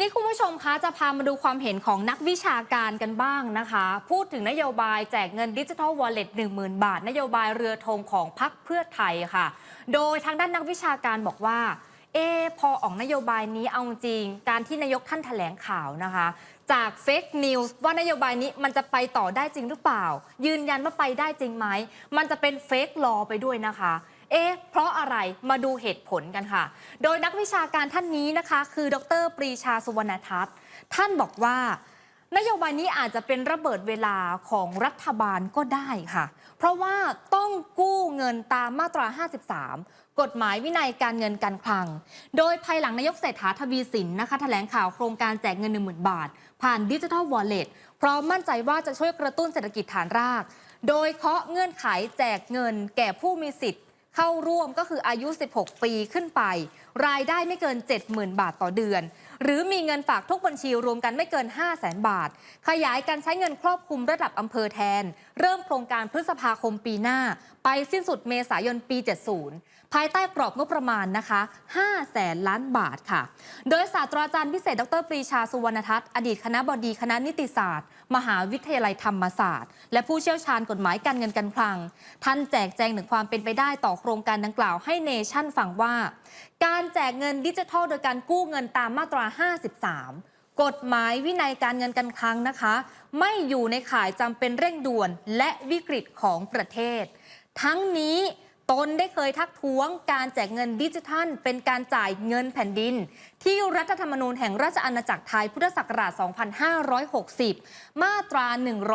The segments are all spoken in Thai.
นี้คุณผู้ชมคะจะพามาดูความเห็นของนักวิชาการกันบ้างนะคะ พูดถึงนโยบายแจกเงินดิจิทัลวอลเล็ต10,000บาท นโยบายเรือธงของพรรคเพื่อไทยค่ะ โดยทางด้านนักวิชาการบอกว่า เอพอออกนโยบายนี้เอาจริง การที่นายกท่านแถลงข่าวนะคะ จากเฟกนิวส์ว่านโยบายนี้มันจะไปต่อได้จริงหรือเปล่า ยืนยันว่าไปได้จริงไหมมันจะเป็นเฟกลอไปด้วยนะคะ เอ๊ะเพราะอะไรมาดูเหตุผลกันค่ะ โดยนักวิชาการท่านนี้นะคะ คือดรปรีชาสุวรรณทัศน์ ท่านบอกว่านโยบายนี้อาจจะเป็นระเบิดเวลาของรัฐบาลก็ได้ค่ะ เพราะว่าต้องกู้เงินตามมาตรา 53 กฎหมายวินัยการเงินการคลัง โดยภายหลังนายกเศรษฐาทวีสินนะคะแถลงข่าวโครงการแจกเงิน 10,000 บาท ผ่านดิจิทัลวอลเล็ตพร้อมมั่นใจว่าจะช่วยกระตุ้นเศรษฐกิจฐานราก โดยเคาะเงื่อนไขแจกเงินแก่ผู้มีสิทธิ์ เข้าร่วมก็คืออายุ 16 ปีขึ้นไป รายได้ไม่เกิน 70,000 บาทต่อเดือน หรือมีเงินฝากทุกบัญชีรวมกันไม่เกิน 500,000 บาท ขยายการใช้เงินครอบคลุมระดับอำเภอแทน เริ่มโครงการพฤษภาคมปีหน้า ไปสิ้นสุดเมษายนปี 70 ภายใต้กรอบงบประมาณนะคะ5แสนล้านบาทค่ะ โดยศาสตราจารย์พิเศษ ดรปรีชาสุวรรณทัศน์อดีตคณะบดีคณะนิติศาสตร์ มหาวิทยาลัยธรรมศาสตร์ และผู้เชี่ยวชาญกฎหมายการเงินการคลัง ท่านแจกแจงถึงความเป็นไปได้ต่อโครงการดังกล่าวให้เนชั่นฟังว่า การแจกเงินดิจิทัลโดยการกู้เงินตามมาตรา 53 กฎหมายวินัยการเงินการคลังนะคะ ไม่อยู่ในข่ายจำเป็นเร่งด่วนและวิกฤตของประเทศ ทั้งนี้ตนได้เคยทักท้วงการแจกเงินดิจิทัล เป็นการจ่ายเงินแผ่นดิน ที่รัฐธรรมนูญแห่งราชอาณาจักรไทยพุทธศักราช 2560 มาตรา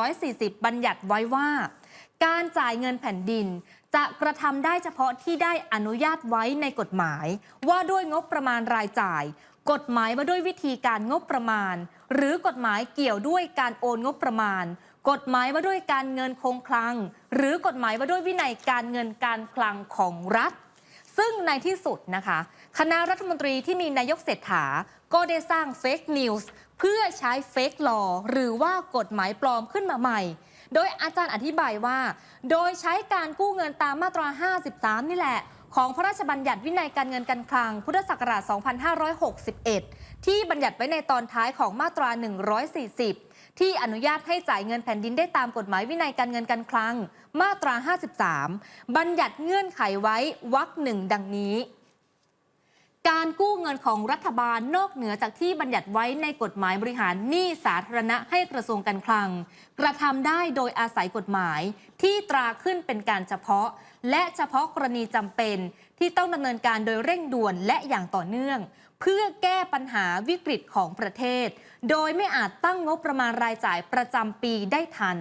140 บัญญัติไว้ว่า การจ่ายเงินแผ่นดิน จะกระทำได้เฉพาะที่ได้อนุญาตไว้ในกฎหมาย ว่าด้วยงบประมาณรายจ่าย กฎหมายว่าด้วยวิธีการงบประมาณ หรือกฎหมายเกี่ยวด้วยการโอนงบประมาณ กฎหมายว่าด้วยการเงินคงคลัง หรือกฎหมายว่าด้วยวินัยการเงินการคลังของรัฐ ซึ่งในที่สุดนะคะ คณะรัฐมนตรีที่มีนายกเศรษฐา ก็ได้สร้างเฟกนิวส์เพื่อใช้เฟกลอหรือว่ากฎหมายปลอมขึ้นมาใหม่โดยอาจารย์อธิบายว่า โดยใช้การกู้เงินตามมาตรา 53 นี่แหละ ของพระราชบัญญัติวินัยการเงินการคลัง พุทธศักราช 2561 ที่บัญญัติไว้ในตอนท้ายของมาตรา 140 ที่อนุญาตให้จ่ายเงินแผ่นดินได้ตามกฎหมายวินัยการเงินการคลัง มาตรา 53 บัญญัติเงื่อนไขไว้วรรคหนึ่งดังนี้ การกู้เงินของรัฐบาลนอกเหนือจากที่บัญญัติไว้ในกฎหมายบริหารหนี้สาธารณะให้กระทรวงการคลัง กระทำได้โดยอาศัยกฎหมาย ที่ตราขึ้นเป็นการเฉพาะ และเฉพาะกรณีจำเป็น ที่ต้องดำเนินการโดยเร่งด่วนและอย่างต่อเนื่อง เพื่อแก้ปัญหาวิกฤตของประเทศ โดยไม่อาจตั้งงบประมาณรายจ่ายประจำปีได้ทัน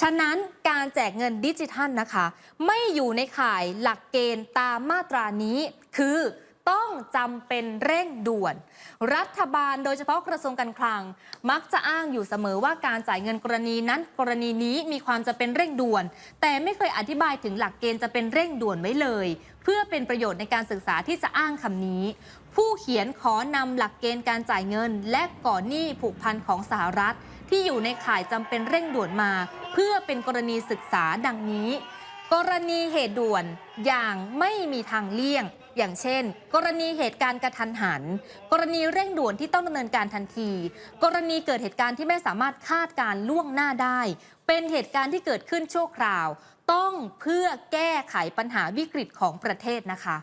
ฉะนั้นการแจกเงินดิจิทัลนะคะ ไม่อยู่ในข่ายหลักเกณฑ์ตามมาตรานี้ คือ ต้องจำเป็นเร่งด่วน รัฐบาลโดยเฉพาะกระทรวงการคลัง มักจะอ้างอยู่เสมอว่าการจ่ายเงินกรณีนั้นกรณีนี้มีความจะเป็นเร่งด่วน แต่ไม่เคยอธิบายถึงหลักเกณฑ์จะเป็นเร่งด่วนไว้เลย เพื่อเป็นประโยชน์ในการศึกษาที่จะอ้างคำนี้ ผู้เขียนขอนำหลักเกณฑ์การจ่ายเงิน และก่อนหนี้ผูกพันของสหรัฐ ที่อยู่ในข่ายจำเป็นเร่งด่วนมา เพื่อเป็นกรณีศึกษาดังนี้ กรณีเหตุด่วนอย่างไม่มีทางเลี่ยง อย่างเช่น กรณีเหตุการณ์กระทันหัน กรณีเร่งด่วนที่ต้องดำเนินการทันที กรณีเกิดเหตุการณ์ที่ไม่สามารถคาดการล่วงหน้าได้ เป็นเหตุการณ์ที่เกิดขึ้นชั่วคราว ต้องเพื่อแก้ไขปัญหาวิกฤตของประเทศนะคะ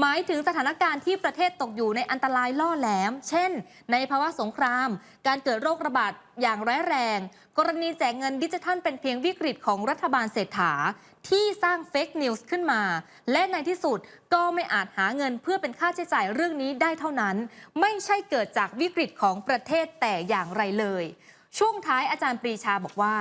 หมายถึงสถานการณ์ที่ประเทศตกอยู่ในอันตรายล่อแหลม เช่น ในภาวะสงคราม การเกิดโรคระบาดอย่างร้ายแรง กรณีแจกเงินดิจิทัลเป็นเพียงวิกฤตของรัฐบาลเศรษฐาที่สร้างเฟกนิวส์ขึ้นมา และในที่สุดก็ไม่อาจหาเงินเพื่อเป็นค่าใช้จ่ายเรื่องนี้ได้เท่านั้น ไม่ใช่เกิดจากวิกฤตของประเทศแต่อย่างไรเลย ช่วงท้ายอาจารย์ปรีชาบอกว่า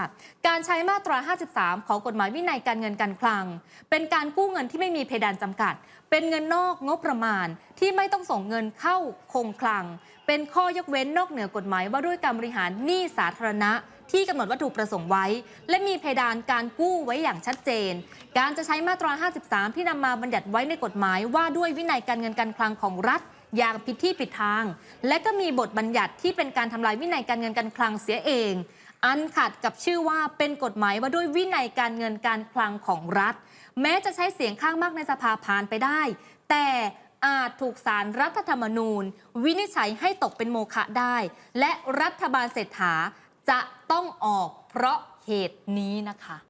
การใช้มาตรา 53 ของกฎหมายวินัยการเงินการคลัง เป็นการกู้เงินที่ไม่มีเพดานจำกัด เป็นเงินนอกงบประมาณที่ไม่ต้องส่งเงินเข้าคงคลัง เป็นข้อยกเว้นนอกเหนือกฎหมายว่าด้วยการบริหารหนี้สาธารณะที่กำหนดวัตถุประสงค์ไว้ และมีเพดานการกู้ไว้อย่างชัดเจน การจะใช้มาตรา 53 ที่นำมาบัญญัติไว้ในกฎหมายว่าด้วยวินัยการเงินการคลังของรัฐ อย่างผิดที่ผิดทาง และก็มีบทบัญญัติที่เป็นการทำลายวินัยการเงินการคลังเสียเอง อันขัดกับชื่อว่าเป็นกฎหมายว่าด้วยวินัยการเงินการคลังของรัฐ แม้จะใช้เสียงข้างมากในสภาผ่านไปได้ แต่อาจถูกสารรัฐธรรมนูญ วินิจฉัยให้ตกเป็นโมฆะได้ และรัฐบาลเศรษฐาจะต้องออกเพราะเหตุนี้นะคะ